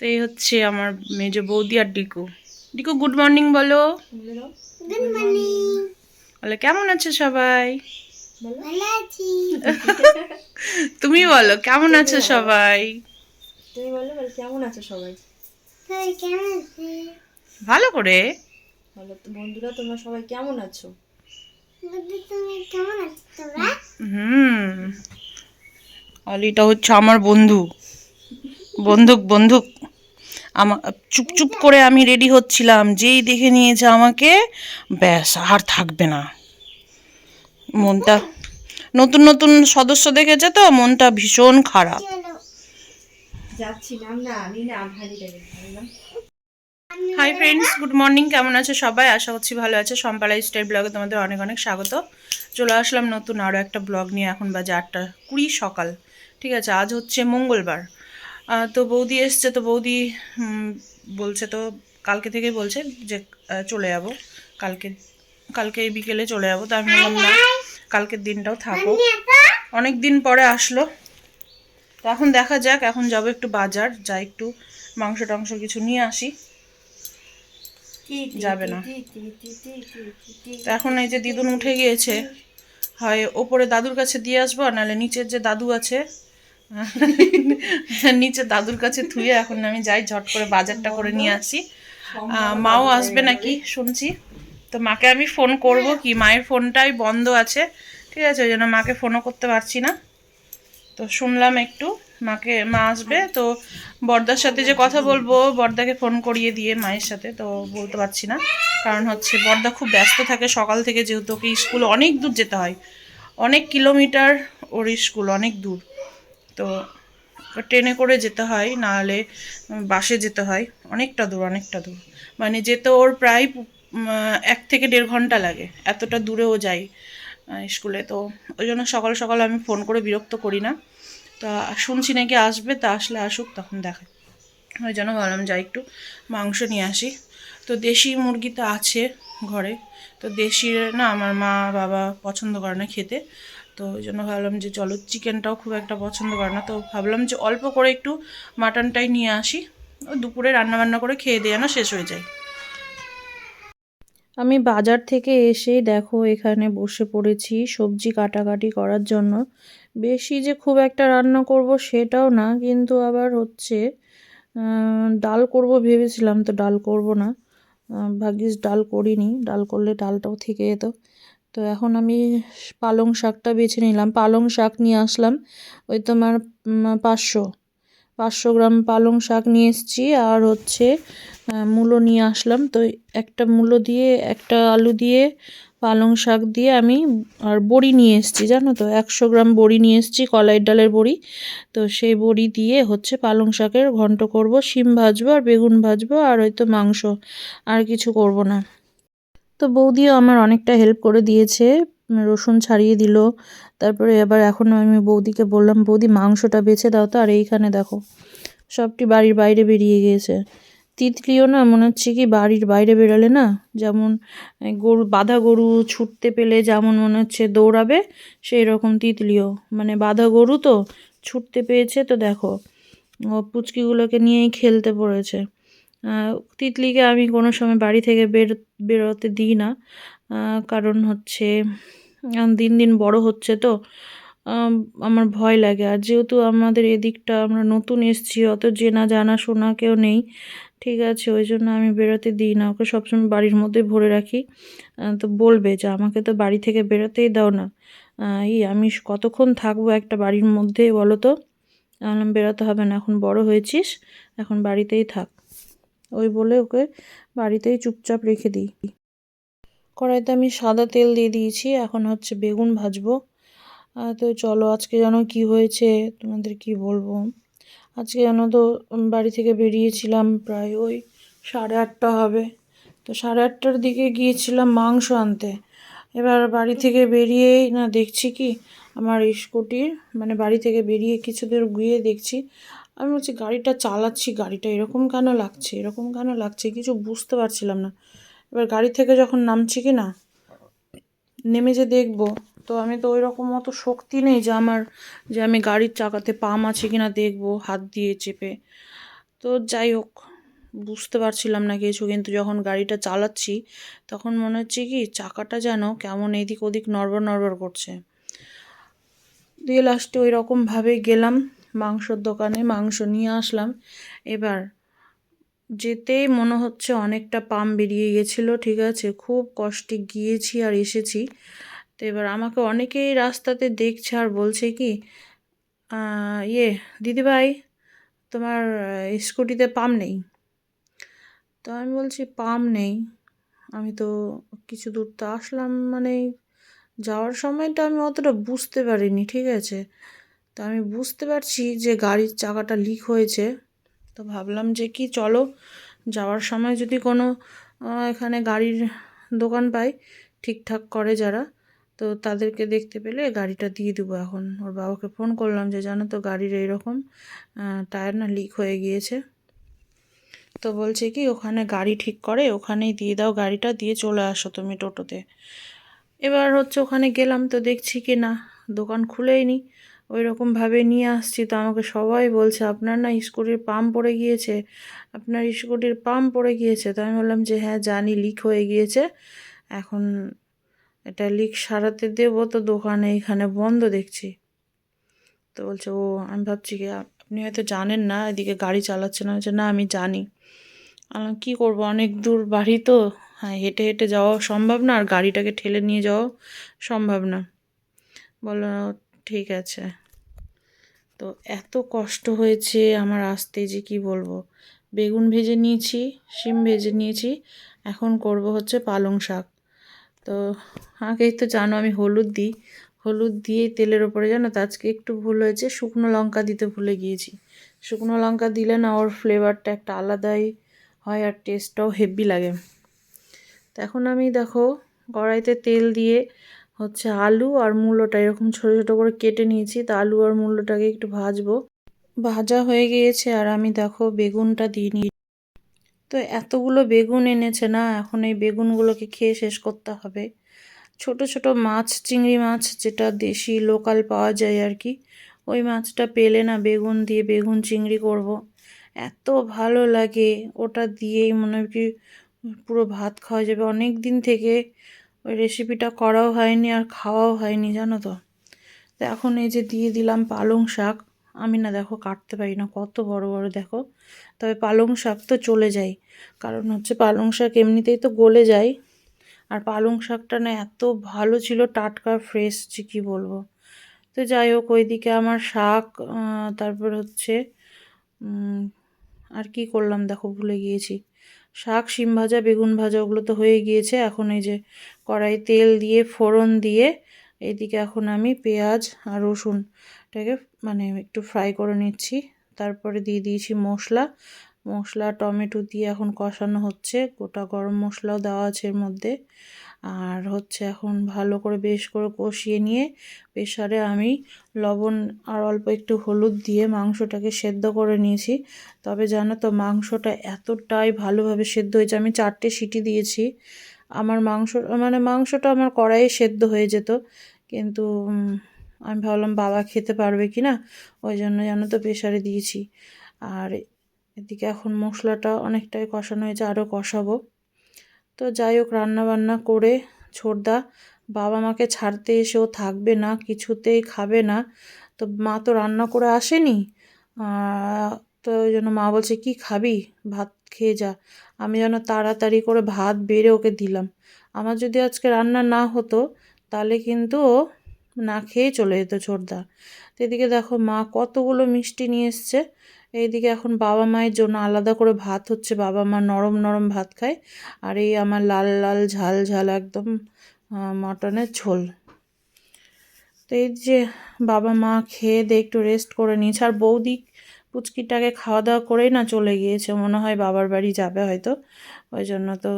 তো এই হচ্ছে আমার মেজ বৌদি আর ডিকু। ডিকু গুড মর্নিং বলো। গুড মর্নিং বলে কেমন আছো সবাই? তুমি বলো কেমন আছো সবাই? তুমি বললে বলে কেমন আছো সবাই? তুই কেমন আছিস ভালো করে। বলো তো বন্ধুরা তোমরা সবাই কেমন আছো? বুদ্ধি তুমি কেমন হুম। অলিটা হচ্ছে আমার বন্ধু। বন্দুক বন্দুক আমার চুপ চুপ করে আমি রেডি হচ্ছিলাম। যেই দেখে নিয়েছে আমাকে ব্যাস আর থাকবে না। মনটা নতুন নতুন সদস্য দেখেছে তো মনটা ভীষণ খারাপ। হাই ফ্রেন্ডস গুড মর্নিং কেমন আছে সবাই? আশা করছি ভালো আছে। সম্পালা স্টাইল ব্লগে তোমাদের অনেক অনেক স্বাগত। চলে আসলাম নতুন আরও একটা ব্লগ নিয়ে এখন বাজে আটটা কুড়ি সকাল। ঠিক আছে আজ হচ্ছে মঙ্গলবার। তো বৌদি এসছে তো বৌদি বলছে তো কালকে থেকেই বলছে যে চলে যাব। কালকে কালকে এই বিকেলে চলে যাব। তো আমি বললাম না কালকের দিনটাও থাকো। অনেক দিন পরে আসলো। তো এখন দেখা যাক এখন যাব একটু বাজার যা একটু মাংস টাংস কিছু নিয়ে আসি। যাবে না। তো এখন এই যে দিদুন উঠে গিয়েছে হয় ওপরে দাদুর কাছে দিয়ে আসব আর নাহলে নিচের যে দাদু আছে নিচে দাদুর কাছে থুয়ে এখন আমি যাই, ঝট করে বাজারটা করে নিয়ে আসি। মাও আসবে নাকি? শুনছি। তো মাকে আমি ফোন করব কি? মায়ের ফোনটাই বন্ধ আছে। ঠিক আছে, ওই জন্য মাকে ফোনও করতে পারছি না। তো শুনলাম একটু, মাকে, মা আসবে। তো বর্দার সাথে যে কথা বলব, বর্দাকে ফোন করিয়ে দিয়ে মায়ের সাথে, তো বলতে পারছি না। কারণ হচ্ছে বর্দা খুব ব্যস্ত থাকে সকাল থেকে, যেহেতু ওকে স্কুল অনেক দূর যেতে হয়। অনেক কিলোমিটার ওর স্কুল, অনেক দূর। তো ট্রেনে করে যেতে হয়, নাহলে বাসে যেতে হয়। অনেকটা দূর অনেকটা দূর। মানে যেতে ওর প্রায় এক থেকে দেড় ঘণ্টা লাগে, এতটা দূরেও যাই স্কুলে। তো ওই জন্য সকাল সকাল আমি ফোন করে বিরক্ত করি না। তা শুনছি নাকি আসবে, তা আসলে আসুক, তখন দেখা। ওই জন্য ভাবলাম যাই একটু মাংস নিয়ে আসি। তো দেশি মুরগি তো আছে ঘরে। তো দেশি না, আমার মা, বাবা পছন্দ করে না খেতে। তো ওই জন্য ভাবলাম যে চলো চিকেনটাও খুব একটা পছন্দ করে না। তো ভাবলাম যে অল্প করে একটু মাটনটাই নিয়ে আসি। দুপুরে রান্না বান্না করে খেয়ে দিয়ে না শেষ হয়ে যায়। আমি বাজার থেকে এসে দেখো এখানে বসে পড়েছি সবজি কাটাকাটি করার জন্য। বেশি যে খুব একটা রান্না করব সেটাও না, কিন্তু আবার হচ্ছে ডাল করব ভেবেছিলাম, তো ডাল করব না। ভাগ্যিস ডাল করিনি, ডাল করলে ডালটাও থেকে যেত। তো এখন আমি পালং শাকটা বেছে নিলাম। পালং শাক নিয়ে আসলাম। ওই তোমার পাঁচশো পাঁচশো গ্রাম পালং শাক নিয়ে এসেছি। আর হচ্ছে মূলো নিয়ে আসলাম। তো একটা মূলো দিয়ে, একটা আলু দিয়ে, পালং শাক দিয়ে আমি, আর বড়ি নিয়ে এসেছি। জানো তো, একশো গ্রাম বড়ি নিয়ে এসেছি কলাই ডালের বড়ি। তো সেই বড়ি দিয়ে হচ্ছে পালং শাকের ঘন্ট করব, শিম ভাজবো, আর বেগুন ভাজবো, আর হয়তো মাংস। আর কিছু করব না। তো বৌদিও আমার অনেকটা হেল্প করে দিয়েছে, রসুন ছাড়িয়ে দিল, তারপরে এবার এখন আমি বৌদিকে বললাম, বৌদি, মাংসটা বেছে দাও তো, আর এইখানে দেখো, সবটি বাড়ির বাইরে বেরিয়ে গিয়েছে। তিতলিও না মনে হচ্ছে কি বাড়ির বাইরে বেরালে না, যেমন গরু, বাঁধা গরু ছুটতে পেলে যেমন মনে হচ্ছে দৌড়াবে সেই রকম তিতলিও। মানে বাঁধা গরু তো ছুটতে পেয়েছে, তো দেখো পুচকিগুলোকে নিয়েই খেলতে পড়েছে। তিতলিকে আমি কোনো সময় বাড়ি থেকে বের, বেরোতে দিই না কারণ হচ্ছে দিন দিন বড় হচ্ছে তো আমার ভয় লাগে। আর যেহেতু আমাদের এদিকটা আমরা নতুন এসেছি, অত চেনা জানা শোনা কেউ নেই, ঠিক আছে, ওই জন্য আমি বেরোতে দিই না, ওকে সবসময় বাড়ির মধ্যে ভরে রাখি। তো বলবে যে, আমাকে তো বাড়ি থেকে বেরোতেই দাও না। এই আমি কতক্ষণ থাকব একটা বাড়ির মধ্যে বলো তো? বেরোতে হবে না, এখন বড় হয়েছিস, এখন বাড়িতেই থাক। ওই বলে ওকে বাড়িতেই চুপচাপ রেখে দিই। কড়াইতে আমি সাদা তেল দিয়ে দিয়েছি, এখন হচ্ছে বেগুন ভাজবো। তো চলো আজকে যেন কি হয়েছে, তোমাদের কি বলব? আজকে যেন তো বাড়ি থেকে বেরিয়েছিলাম প্রায় ওই সাড়ে আটটা হবে। তো সাড়ে আটটার দিকে গিয়েছিলাম মাংস আনতে। এবার বাড়ি থেকে বেরিয়েই না দেখছি কি, আমার স্কুটির মানে বাড়ি থেকে বেরিয়ে কিছু দূর গিয়ে দেখছি আমি বলছি, গাড়িটা চালাচ্ছি, গাড়িটা এরকম কেন লাগছে? এরকম কেন লাগছে? কিছু বুঝতে পারছিলাম না। এবার গাড়ি থেকে যখন নামছি কি না, নেমে যে দেখব, তো আমি তো ওই রকম অত শক্তি নেই যে আমার, যে আমি গাড়ির চাকাতে পাম আছে কি না দেখব, হাত দিয়ে চেপে। তো যাই হোক, বুঝতে পারছিলাম না কিছু, কিন্তু যখন গাড়িটা চালাচ্ছি, তখন মনে হচ্ছে কি, চাকাটা যেন কেমন এদিক ওদিক নড়বড় নড়বড় করছে। দিয়ে লাস্টে ওই রকমভাবে গেলাম। মাংসর দোকানে মাংস নিয়ে আসলাম। এবার যেতেই মনে হচ্ছে অনেকটা পাম বেরিয়ে গেছিল, ঠিক আছে? খুব কষ্টে গিয়েছি আর এসেছি। তো এবার আমাকে অনেকেই রাস্তাতে দেখছে আর বলছে কি ইয়ে দিদিভাই, তোমার স্কুটিতে পাম নেই। তো আমি বলছি, পাম নেই। আমি তো কিছু দূর তো আসলাম মানে যাওয়ার সময়টা আমি অতটা বুঝতে পারিনি, ঠিক আছে? তো আমি বুঝতে পারছি যে গাড়ির চাকাটা লিক হয়েছে। তো ভাবলাম যে কি চলো, যাওয়ার সময় যদি কোনো এখানে গাড়ির দোকান পাই, ঠিকঠাক করে যারা, তো তাদেরকে দেখতে পেলে গাড়িটা দিয়ে দেবো এখন। ওর বাবাকে ফোন করলাম যে, জানো তো গাড়ির এইরকম টায়ার না লিক হয়ে গিয়েছে। তো বলছে কি, ওখানে গাড়ি ঠিক করে, ওখানেই দিয়ে দাও গাড়িটা, দিয়ে চলে আসো তুমি টোটোতে। এবার হচ্ছে ওখানে গেলাম তো দেখছি কি না, দোকান খুলেই নি ওই রকমভাবে নিয়ে আসছি। তো আমাকে সবাই বলছে, আপনার না স্কুটির পাম্প পড়ে গিয়েছে? আপনার স্কুটির পাম্প পড়ে গিয়েছে। তো আমি বললাম যে হ্যাঁ জানি লিক হয়ে গিয়েছে। এখন এটা লিক সারাতে দেবো তো দোকানে, এখানে বন্ধ দেখছি। তো বলছে, ও, আমি ভাবছি কি, আপনি হয়তো জানেন না, এদিকে গাড়ি চালাচ্ছে না। বলছে, না, আমি জানি। আমি কী করব? অনেক দূর বাড়ি তো। হ্যাঁ হেঁটে হেঁটে যাওয়া সম্ভব না, আর গাড়িটাকে ঠেলে নিয়ে যাওয়া সম্ভব না। বলল ঠিক আছে। তো এত কষ্ট হয়েছে আমার আসতে যে কি বলব? বেগুন ভেজে নিয়েছি, শিম ভেজে নিয়েছি, এখন করব হচ্ছে পালং শাক। তো আগেই তো জানো আমি হলুদ দিই। হলুদ দিয়ে তেলের ওপরে জানো তো আজকে একটু ভুল হয়েছে, শুকনো লঙ্কা দিতে ভুলে গিয়েছি। শুকনো লঙ্কা দিলে না ওর ফ্লেভারটা একটা আলাদাই হয় আর টেস্টটাও হেভি লাগে। তো এখন আমি দেখো কড়াইতে তেল দিয়ে হচ্ছে আলু আর মূলোটা এরকম ছোটো ছোটো করে কেটে নিয়েছি। তো আলু আর মূলোটাকে একটু ভাজবো। ভাজা হয়ে গিয়েছে আর আমি দেখো বেগুনটা দিয়ে নিই তো এতগুলো বেগুন এনেছে না, এখন এই বেগুনগুলোকে খেয়ে শেষ করতে হবে। ছোট ছোট মাছ, চিংড়ি মাছ যেটা দেশি, লোকাল পাওয়া যায় আর কি, ওই মাছটা পেলে না বেগুন দিয়ে বেগুন চিংড়ি করব। এত ভালো লাগে, ওটা দিয়েই মনে হয় কি পুরো ভাত খাওয়া যাবে। অনেক দিন থেকে ওই রেসিপিটা করাও হয়নি আর খাওয়াও হয়নি, জানো তো। তো এখন এই যে দিয়ে দিলাম পালং শাক, আমি না দেখো কাটতে পারি না, কত বড় বড়, দেখো। তবে পালং শাক তো চলে যায়, কারণ হচ্ছে পালং শাক এমনিতেই তো গলে যায়। আর পালং শাকটা না এত ভালো ছিল, টাটকা ফ্রেশ যে কী বলব। তো যাই হোক, ওইদিকে আমার শাক তারপর হচ্ছে আর কি করলাম দেখো, ভুলে গিয়েছি। শাক, শিম ভাজা, বেগুন ভাজা, ওগুলো তো হয়ে গিয়েছে। এখন এই যে কড়াই তেল দিয়ে, ফোড়ন দিয়ে, এদিকে এখন আমি পেঁয়াজ আর রসুনটাকে মানে একটু ফ্রাই করে নিচ্ছি। তারপরে দিয়ে দিয়েছি মশলা। মশলা, টমেটো দিয়ে এখন কষানো হচ্ছে। গোটা গরম মশলাও দেওয়া আছে এর মধ্যে। আর হচ্ছে এখন ভালো করে বেশ করে কষিয়ে নিয়ে প্রেশারে আমি লবণ আর অল্প একটু হলুদ দিয়ে মাংসটাকে সেদ্ধ করে নিয়েছি। তবে জানো তো, মাংসটা এতটাই ভালোভাবে সেদ্ধ হয়েছে। আমি চারটে সিটি দিয়েছি। আমার মাংস মানে মাংসটা আমার কড়াইয়ে সেদ্ধ হয়ে যেত। কিন্তু আমি ভাবলাম বাবা খেতে পারবে কি না? ওই জন্য জানো তো প্রেশারে দিয়েছি। আর এদিকে এখন মশলাটা অনেকটাই কষানো হয়েছে আরও কষাবো। তো যাই হোক রান্না বান্না করে ছোটদা, বাবা মাকে ছাড়তে এসেও থাকবে না, কিছুতেই খাবে না। তো মা তো রান্না করে আসেনি। তো ওই জন্য মা বলছে, কি খাবি? ভাত খেয়ে যা। আমি যেন তাড়াতাড়ি করে ভাত বেড়ে ওকে দিলাম। আমার যদি আজকে রান্না না হতো, তাহলে কিন্তু ও না খেয়ে চলে যেত ছোটদা তো এদিকে দেখো মা কতগুলো মিষ্টি নিয়ে এসছে। এইদিকে এখন বাবা মায়ের জন্য আলাদা করে ভাত হচ্ছে। বাবা মা নরম নরম ভাত খায়। আর এই আমার লাল লাল ঝাল ঝাল একদম মটনের ঝোল। তো এই যে বাবা মা খেয়ে দিয়ে একটু রেস্ট করে নিয়েছে আর বৌদি পুচকিটাকে খাওয়া দাওয়া করেই না চলে গিয়েছে। মনে হয় বাবার বাড়ি যাবে হয়তো। ওই জন্য তো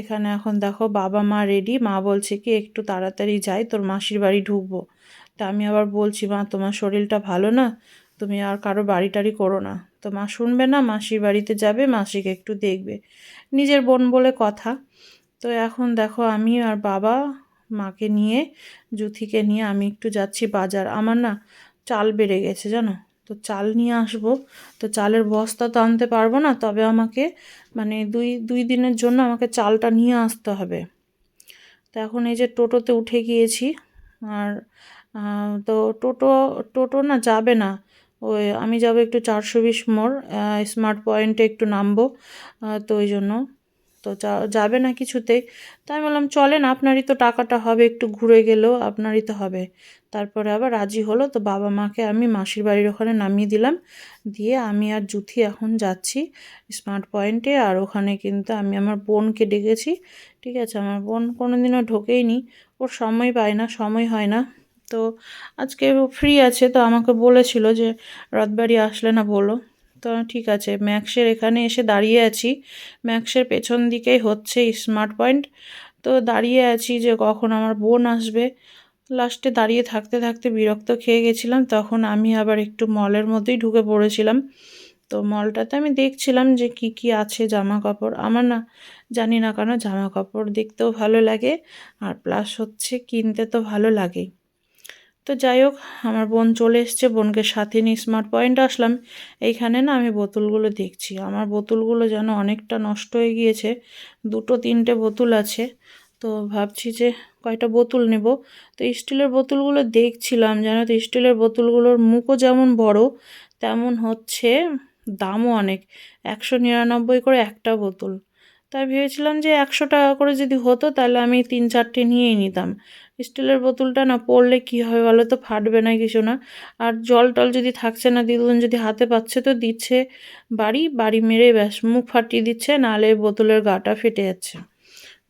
এখানে এখন দেখো বাবা মা রেডি মা বলছে কি, একটু তাড়াতাড়ি যাই, তোর মাসির বাড়ি ঢুকবো। তা আমি আবার বলছি, মা, তোমার শরীরটা ভালো না? তুমি আর কারও বাড়ি টাড়ি করো না। তো মা শুনবে না, মাসির বাড়িতে যাবে, মাসিকে একটু দেখবে। নিজের বোন বলে কথা। তো এখন দেখো আমি আর বাবা মাকে নিয়ে, জুথিকে নিয়ে আমি একটু যাচ্ছি বাজার। আমার না চাল বেড়ে গেছে, জানো? তো চাল নিয়ে আসব। তো চালের বস্তা তো আনতে পারব না, তবে আমাকে মানে দুই দুই দিনের জন্য আমাকে চালটা নিয়ে আসতে হবে। তো এখন এই যে টোটোতে উঠে গিয়েছি, আর তো টোটো টোটো না যাবে না। ওই আমি যাব একটু চারশো বিশ মোড় স্মার্ট পয়েন্টে একটু নামবো তো ওই জন্য। তো যাবে না কিছুতেই। তাই বললাম, চলেন, আপনারই তো টাকাটা হবে, একটু ঘুরে গেলেও আপনারই তো হবে। তারপরে আবার রাজি হলো, তো বাবা মাকে আমি মাসির বাড়ির ওখানে নামিয়ে দিলাম। দিয়ে আমি আর জুথি এখন যাচ্ছি স্মার্ট পয়েন্টে আর ওখানে কিন্তু আমি আমার বোনকে ডেকেছি, ঠিক আছে? আমার বোন কোনো দিনও ঢোকেইনি, ওর সময় পায় না, সময় হয় না। তো আজকে ফ্রি আছে, তো আমাকে বলেছিল যে রাতবাড়ি আসলে না বলো। তো ঠিক আছে, ম্যাক্সের এখানে এসে দাঁড়িয়ে আছি। ম্যাক্সের পেছন দিকেই হচ্ছে স্মার্ট পয়েন্ট তো দাঁড়িয়ে আছি যে কখন আমার বোন আসবে। লাস্টে দাঁড়িয়ে থাকতে থাকতে বিরক্ত খেয়ে গেছিলাম, তখন আমি আবার একটু মলের মধ্যেই ঢুকে পড়েছিলাম। তো মলটাতে আমি দেখছিলাম যে কি কি আছে জামা কাপড় আমার না, জানি না কেন জামা কাপড় দেখতেও ভালো লাগে আর প্লাস হচ্ছে কিনতে তো ভালো লাগেই তো যাই হোক, আমার বোন চলে এসছে, বোনকে সাথে নিয়ে স্মার্ট পয়েন্ট আসলাম। এইখানে না আমি বোতলগুলো দেখছি। আমার বোতলগুলো যেন অনেকটা নষ্ট হয়ে গিয়েছে। দুটো তিনটে বোতল আছে। তো ভাবছি যে কয়টা বোতল নেব। তো স্টিলের বোতলগুলো দেখছিলাম, জানো তো? স্টিলের বোতলগুলোর মুখও যেমন বড়, তেমন হচ্ছে দামও অনেক। একশো নিরানব্বই করে একটা বোতল। তাই ভেবেছিলাম যে একশো টাকা করে যদি হতো তাহলে আমি তিন চারটে নিয়েই নিতাম। স্টিলের বোতলটা না পড়লে কী হবে বলো তো? ফাটবে না কিছু না। আর জল টল যদি থাকছে না, দিদুন যদি হাতে পাচ্ছে তো দিচ্ছে বাড়ি বাড়ি মেরে ব্যাস মুখ ফাটিয়ে দিচ্ছে নাহলে বোতলের গাটা ফেটে যাচ্ছে।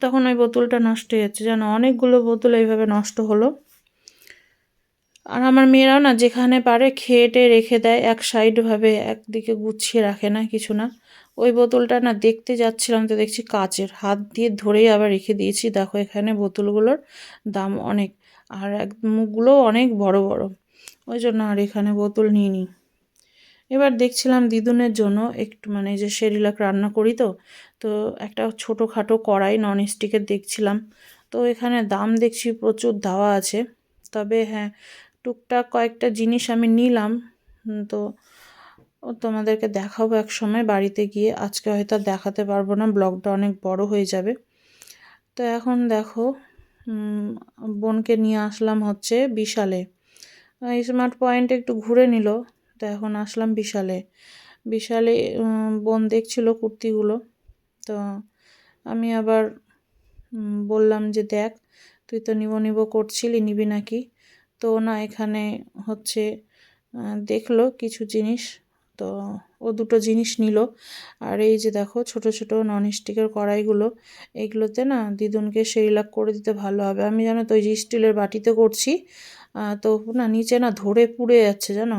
তখন ওই বোতলটা নষ্ট হয়ে যাচ্ছে। যেন অনেকগুলো বোতল এইভাবে নষ্ট হলো। আর আমার মেয়েরাও না যেখানে পারে খেয়ে টেয়ে রেখে দেয়, এক সাইডভাবে একদিকে গুছিয়ে রাখে না কিছু না। ওই বোতলটা না দেখতে যাচ্ছিলাম তো দেখছি কাচের। হাত দিয়ে ধরেই আবার রেখে দিয়েছি। দেখো এখানে বোতলগুলোর দাম অনেক। আর এক মুখগুলোও অনেক বড় বড়। ওই জন্য আর এখানে বোতল নিয়ে নিই এবার দেখছিলাম দিদুনের জন্য একটু মানে যে সেরিলাক রান্না করি তো তো একটা ছোটোখাটো কড়াই নন স্টিকের দেখছিলাম। তো এখানে দাম দেখছি প্রচুর দেওয়া আছে। তবে হ্যাঁ টুকটাক কয়েকটা জিনিস আমি নিলাম। তো তোমাদেরকে দেখাবো এক সময় বাড়িতে গিয়ে। আজকে হয়তো দেখাতে পারব না, ব্লগটা অনেক বড় হয়ে যাবে। তো এখন দেখো বোনকে নিয়ে আসলাম হচ্ছে বিশালে। স্মার্ট পয়েন্টে একটু ঘুরে নিল। তো এখন আসলাম বিশালে। বিশালে বোন দেখছিল কুর্তিগুলো। তো আমি আবার বললাম যে দেখ, তুই তো নিব নিব করছিলি, নিবি নাকি? তো না, এখানে হচ্ছে দেখল কিছু জিনিস। তো ও দুটো জিনিস নিল। আর এই যে দেখো, ছোট ছোট ননস্টিকের কড়াইগুলো এইগুলোতে না দিদুনকে সেরিলাক করে দিতে ভালো হবে। আমি জানো তো ওই যে স্টিলের বাটিতে করছি। তো না, নিচে না ধরে পুড়ে যাচ্ছে, জানো?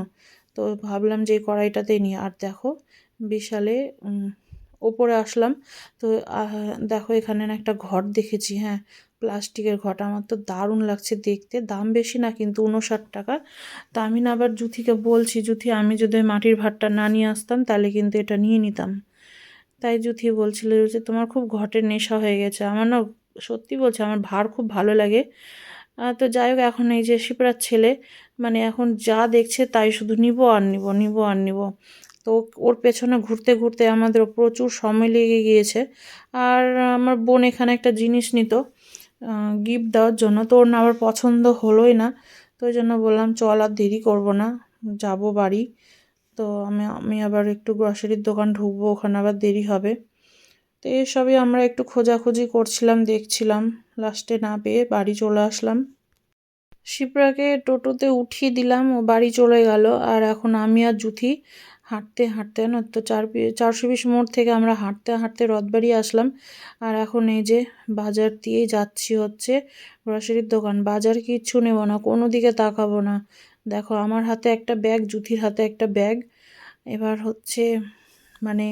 তো ভাবলাম যে এই কড়াইটাতেই নিই আর দেখো বিশালে ওপরে আসলাম। তো দেখো এখানে না একটা ঘট দেখেছি হ্যাঁ প্লাস্টিকের ঘট। আমার তো দারুণ লাগছে দেখতে, দাম বেশি না কিন্তু উনষাট টাকা। তা আমি না আবার জুথিকে বলছি, জুথি, আমি যদি মাটির ভাতটা না নিয়ে আসতাম তাহলে কিন্তু এটা নিয়ে নিতাম। তাই জুথি বলছিল যে, তোমার খুব ঘটের নেশা হয়ে গেছে। আমার না সত্যি বলছে, আমার ভার খুব ভালো লাগে। তো যাই হোক, এখন এই যে শিবরার ছেলে মানে এখন যা দেখছে তাই শুধু নিব আর নিব নিব আর নিব। তো ওর পেছনে ঘুরতে ঘুরতে আমাদের প্রচুর সময় লেগে গিয়েছে। আর আমার বোন এখানে একটা জিনিস নিত গিফট দেওয়ার জন্য। তো ওর না আবার পছন্দ হলোই না। তো ওই জন্য বললাম, চল আর দেরি করব না, যাব বাড়ি। তো আমি আমি আবার একটু গ্রসারির দোকান ঢুকবো, ওখানে আবার দেরি হবে। তো এসবই আমরা একটু খোঁজাখুঁজি করছিলাম, দেখছিলাম। লাস্টে না পেয়ে বাড়ি চলে আসলাম। শিপ্রাকে টোটোতে উঠিয়ে দিলাম, ও বাড়ি চলে গেল। আর এখন আমি আর জুথি হাঁটতে হাঁটতে না, তো চার চারশো বিশ মোড় থেকে আমরা হাঁটতে হাঁটতে রথবাড়ি আসলাম। আর এখন এই যে বাজার দিয়েই যাচ্ছি হচ্ছে গ্রসারির দোকান। বাজার কিচ্ছু নেব না, কোনো দিকে তাকাবো না। দেখো, আমার হাতে একটা ব্যাগ, জুথির হাতে একটা ব্যাগ। এবার হচ্ছে মানে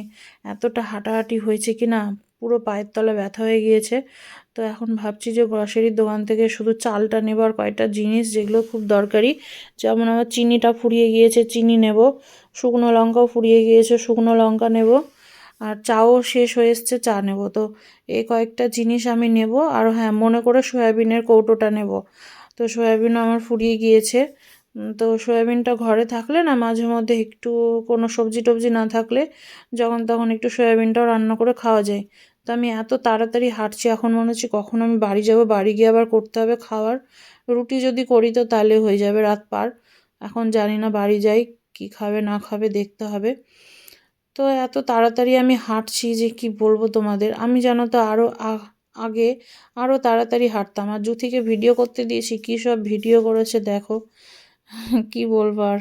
এতটা হাঁটাহাঁটি হয়েছে কি না পুরো পায়ের তলা ব্যথা হয়ে গিয়েছে। তো এখন ভাবছি যে গ্রসারির দোকান থেকে শুধু চালটা নেবার কয়েকটা জিনিস যেগুলো খুব দরকারি। যেমন আমার চিনিটা ফুরিয়ে গিয়েছে, চিনি নেব। শুকনো লঙ্কাও ফুরিয়ে গিয়েছে, শুকনো লঙ্কা নেব। আর চাও শেষ হয়ে এসছে, চা নেব। তো এই কয়েকটা জিনিস আমি নেব। আর হ্যাঁ মনে করে সয়াবিনের কৌটোটা নেব। তো সয়াবিনও আমার ফুরিয়ে গিয়েছে। তো সয়াবিনটা ঘরে থাকলে না মাঝে মধ্যে একটু কোনো সবজি টবজি না থাকলে যখন তখন একটু সয়াবিনটাও রান্না করে খাওয়া যায়। তো আমি এত তাড়াতাড়ি হাঁটছি, এখন মনে হচ্ছে কখন আমি বাড়ি যাব, বাড়ি গিয়ে আবার করতে হবে খাওয়ার। রুটি যদি করি তো তাহলে হয়ে যাবে রাত পার। এখন জানি না বাড়ি যাই, কি খাবে, না খাবে, দেখতে হবে। তো এত তাড়াতাড়ি আমি হাঁটছি যে কি বলব তোমাদের? আমি জানো তো আরও আগে আরও তাড়াতাড়ি হাঁটতাম। আর জুথিকে ভিডিও করতে দিয়েছি, কী সব ভিডিও করেছে দেখো। কি বলব আর?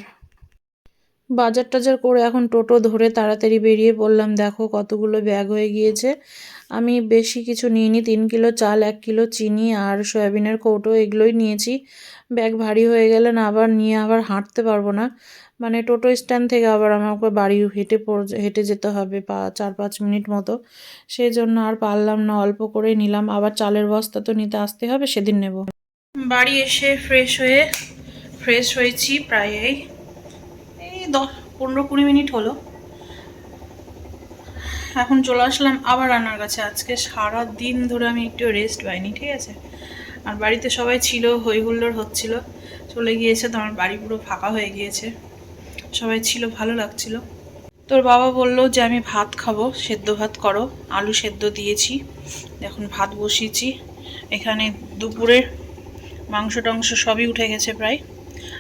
বাজার টাজার করে এখন টোটো ধরে তাড়াতাড়ি বেরিয়ে পড়লাম দেখো কতগুলো ব্যাগ হয়ে গিয়েছে। আমি বেশি কিছু নিইনি, তিন কিলো চাল, এক কিলো চিনি আর সয়াবিনের কৌটো এগুলোই নিয়েছি। ব্যাগ ভারী হয়ে গেলে না আবার নিয়ে আবার হাঁটতে পারব না। মানে টোটো স্ট্যান্ড থেকে আবার আমাকে বাড়ি হেঁটে হেঁটে যেতে হবে পা, চার পাঁচ মিনিট মতো। সেই জন্য আর পারলাম না, অল্প করেই নিলাম। আবার চালের বস্তা তো নিতে আসতে হবে, সেদিন নেব। বাড়ি এসে ফ্রেশ হয়ে ফ্রেশ হয়েছি প্রায় এই এই দশ, পনেরো, কুড়ি মিনিট হলো। এখন চলে আসলাম আবার রান্নার কাছে। আজকে সারা দিন ধরে আমি একটু রেস্ট পাইনি, ঠিক আছে? আর বাড়িতে সবাই ছিল হই হুল্লোড় হচ্ছিল। চলে গিয়েছে, তো আমার বাড়ি পুরো ফাঁকা হয়ে গিয়েছে। সবাই ছিল, ভালো লাগছিল। তোর বাবা বলল যে আমি ভাত খাব, সেদ্ধ ভাত করো। আলু সেদ্ধ দিয়েছি। এখন ভাত বসিয়েছি। এখানে দুপুরের মাংস টাংস সবই উঠে গেছে প্রায়।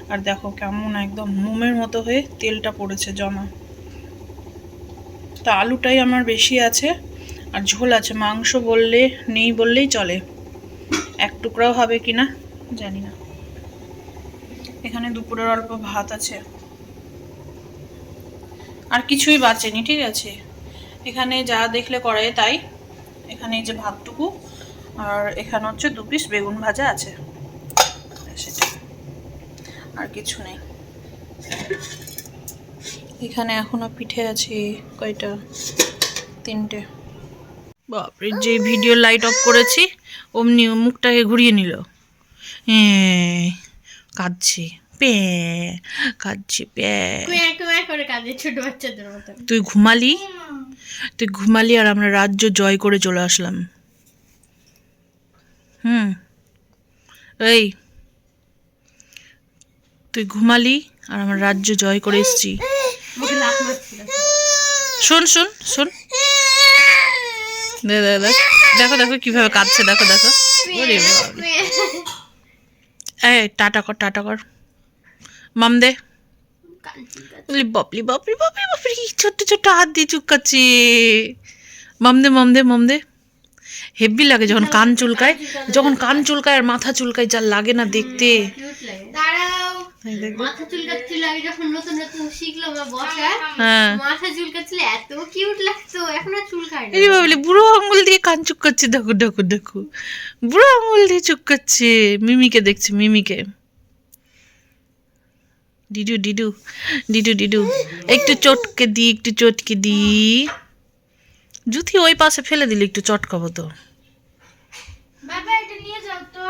আর দেখো কেমন একদম মোমের মতো হয়ে তেলটা পড়েছে জমা। তা আলুটাই আমার বেশি আছে আর ঝোল আছে, মাংস বললে, নেই বললেই চলে। এক টুকরাও হবে কি না, জানি না। এখানে দুপুরের অল্প ভাত আছে। আর কিছুই বাঁচেনি, ঠিক আছে? এখানে যা দেখলে করায় তাই। এখানে যে ভাতটুকু, আর এখানে হচ্ছে দু পিস বেগুন ভাজা আছে। সেটা আর কিছু নেই। এখানে এখনও পিঠে আছে কয়টা? তিনটে। বাপরে যে ভিডিও লাইট অফ করেছি অমনি মুখটাকে ঘুরিয়ে নিল। হ্যাঁ কাঁদছে। পে কাঁদছে কুয়া করে কাঁদে ছোট বাচ্চাদের মতো। তুই ঘুমালি? তুই ঘুমালি আর আমরা রাজ্য জয় করে চলে আসলাম। হুম। এই তুই ঘুমালি আর আমার রাজ্য জয় করে এসছি। শোন শোন শোন। দেখ, দেখো কীভাবে কাঁদছে, দেখো দেখো। এই, টাটা কর টাটা কর। মাম দে। বাপলি বাপলি বাপলি বাপলি ছোট্ট ছোট্ট হাত দিয়ে চুকাচ্ছে মাম দে মাম দে মাম দে। হেভি লাগে যখন কান চুলকায়, যখন কান চুলকায় আর মাথা চুলকায়, যা লাগে না দেখতে। দাঁড়াও। মাথা চুলকাচ্ছিল আগে যখন নতুন নতুন শিখলো মা বসা হ্যাঁ। মাথা চুলকাচ্ছিল এত কিউট লাগতো এখন আর চুলকায় না এই ভাবলি বুড়ো আঙুল দিয়ে কান চুকাচ্ছে দেখো দেখো দেখো। বুড়ো আঙুল দিয়ে চুকাচ্ছে মিমিকে দেখছে মিমিকে। ডিডু ডিডু ডিডু ডিডু একটু চটকে দি একটু চটকে দি। জুতি ওই পাশে ফেলে দিলে একটু চটকাবো তো। বাবা এটা নিয়ে যাও তো।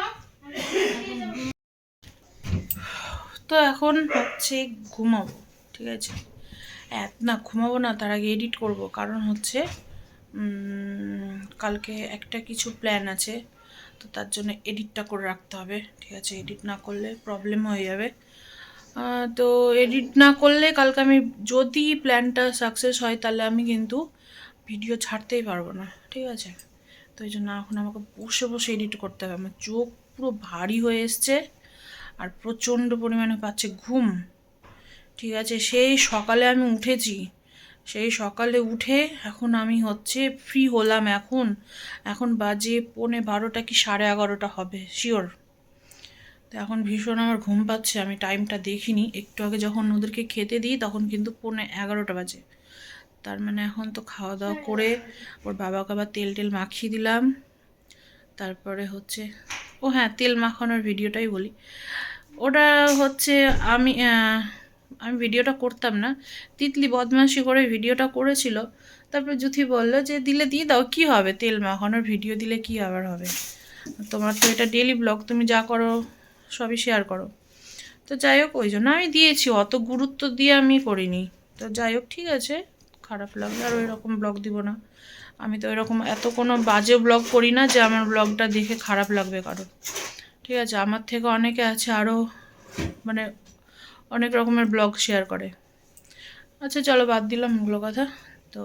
তো এখন হচ্ছে ঘুমাবো, ঠিক আছে? এত না, ঘুমাবো না, তার আগে এডিট করব। কারণ হচ্ছে কালকে একটা কিছু প্ল্যান আছে, তো তার জন্য এডিটটা করে রাখতে হবে, ঠিক আছে? এডিট না করলে প্রবলেম হয়ে যাবে। তো এডিট না করলে কালকে আমি যদি প্ল্যানটা সাকসেস হয়, তাহলে আমি কিন্তু ভিডিও ছাড়তেই পারব না, ঠিক আছে? তো এই জন্য এখন আমাকে বসে বসে এডিট করতে হবে। আমার চোখ পুরো ভারী হয়ে এসছে। আর প্রচণ্ড পরিমাণে পাচ্ছে ঘুম। ঠিক আছে, সেই সকালে আমি উঠেছি। সেই সকালে উঠে এখন আমি হচ্ছে ফ্রি হলাম এখন। এখন বাজে পৌনে বারোটা কি সাড়ে এগারোটা হবে শিওর তো এখন ভীষণ আমার ঘুম পাচ্ছে, আমি টাইমটা দেখিনি। একটু আগে যখন ওদেরকে খেতে দিই, তখন কিন্তু পৌনে এগারোটা বাজে। তার মানে এখন তো খাওয়া দাওয়া করে ওর বাবাকে আবার তেল টেল মাখিয়ে দিলাম। তারপরে হচ্ছে ও হ্যাঁ তেল মাখানোর ভিডিওটাই বলি। ওটা হচ্ছে আমি আমি ভিডিওটা করতাম না। তিতলি বদমাশি করে ভিডিওটা করেছিল। তারপর জুথি বলল যে, দিলে দিয়ে দাও, কি হবে? তেল মাখানোর ভিডিও দিলে কি আবার হবে? তোমার তো এটা ডেলি ব্লগ তুমি যা করো, সবই শেয়ার করো। তো যাই হোক, ওই জন্য আমি দিয়েছি, অত গুরুত্ব দিয়ে আমি করিনি। তো যাই হোক, ঠিক আছে, খারাপ লাগলে আর ওই রকম ব্লগ দিব না। আমি তো এরকম এত কোনো বাজে ব্লগ করি না যে আমার ব্লগটা দেখে খারাপ লাগবে কারও ঠিক আছে, আমার থেকে অনেকে আছে আরও মানে অনেক রকমের ব্লগ শেয়ার করে। আচ্ছা চলো বাদ দিলাম ওগুলো কথা। তো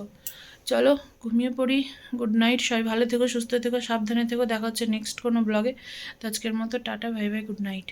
চলো, ঘুমিয়ে পড়ি। গুড নাইট সবাই ভালো থেকো, সুস্থ থেকো, সাবধানে থেকো। দেখা হচ্ছে নেক্সট কোনো ব্লগে তো আজকের মতো টাটা ভাই ভাই গুড নাইট